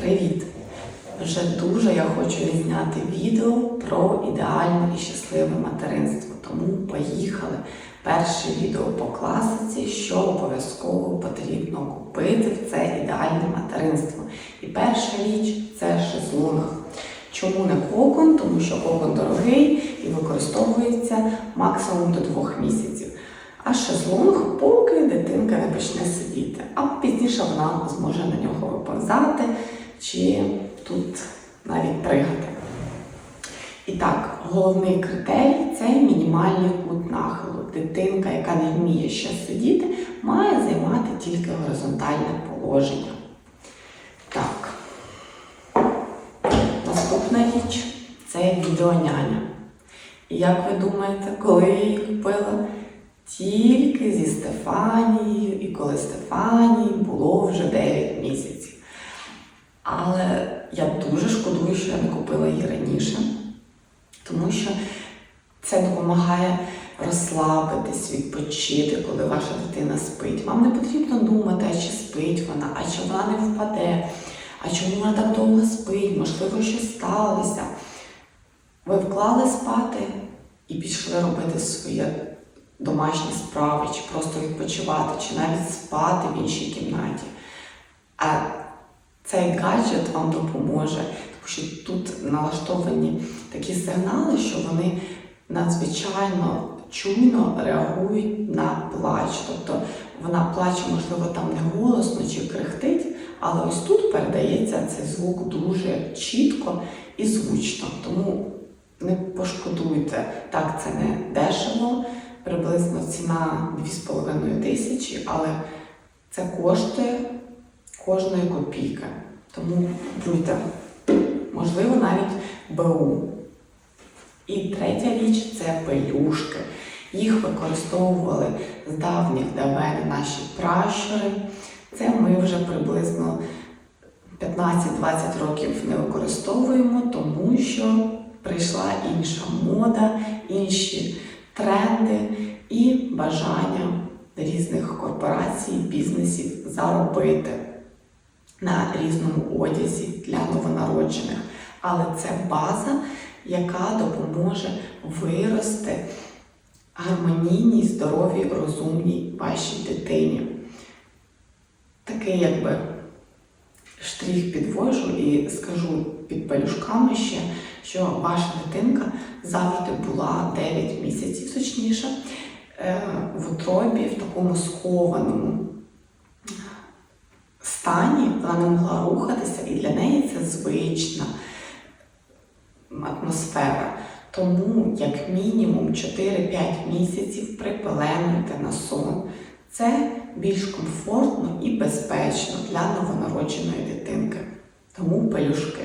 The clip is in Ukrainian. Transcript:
Привіт! Вже дуже я хочу відзняти відео про ідеальне і щасливе материнство. Тому поїхали. Перше відео по класиці, що обов'язково потрібно купити в це ідеальне материнство. І перша річ це шезлонг. Чому не кокон? Тому що кокон дорогий і використовується максимум до двох місяців. А шезлонг, поки дитинка не почне сидіти, а пізніше вона зможе на нього виповзати чи тут навіть пригати. І так, головний критерій це мінімальний кут нахилу. Дитинка, яка не вміє ще сидіти, має займати тільки горизонтальне положення. Так. Наступна річ це відеоняня. І як ви думаєте, коли я її купила? Тільки зі Стефанією, і коли Стефанії було вже 9 місяців. Але я дуже шкодую, що я не купила її раніше, тому що це допомагає розслабитись, відпочити, коли ваша дитина спить. Вам не потрібно думати, а чи спить вона, а чи вона не впаде, а чому вона так довго спить, можливо, щось сталося. Ви вклали спати і пішли робити своє домашні справи, чи просто відпочивати, чи навіть спати в іншій кімнаті. А цей гаджет вам допоможе, тому що тут налаштовані такі сигнали, що вони надзвичайно чуйно реагують на плач. Тобто вона плаче, можливо, там не голосно чи крихтить, але ось тут передається цей звук дуже чітко і звучно. Тому не пошкодуйте. Так, це не дешево, приблизно ціна 2,5 тисячі, але це коштує кожної копійки. Тому купуйте. Можливо, навіть БУ. І третя річ це пелюшки. Їх використовували з давніх давен наші пращури. Це ми вже приблизно 15-20 років не використовуємо, тому що прийшла інша мода, інші тренди і бажання різних корпорацій, бізнесів заробити на різному одязі для новонароджених. Але це база, яка допоможе вирости гармонійній, здоровій, розумній вашій дитині. Такий якби штрих підвожу і скажу під пелюшками ще, що ваша дитинка завжди була 9 місяців, точніше, е, в утробі, в такому схованому вона не могла рухатися, і для неї це звична атмосфера. Тому, як мінімум, 4-5 місяців припеленуйте на сон. Це більш комфортно і безпечно для новонародженої дитинки. Тому пелюшки.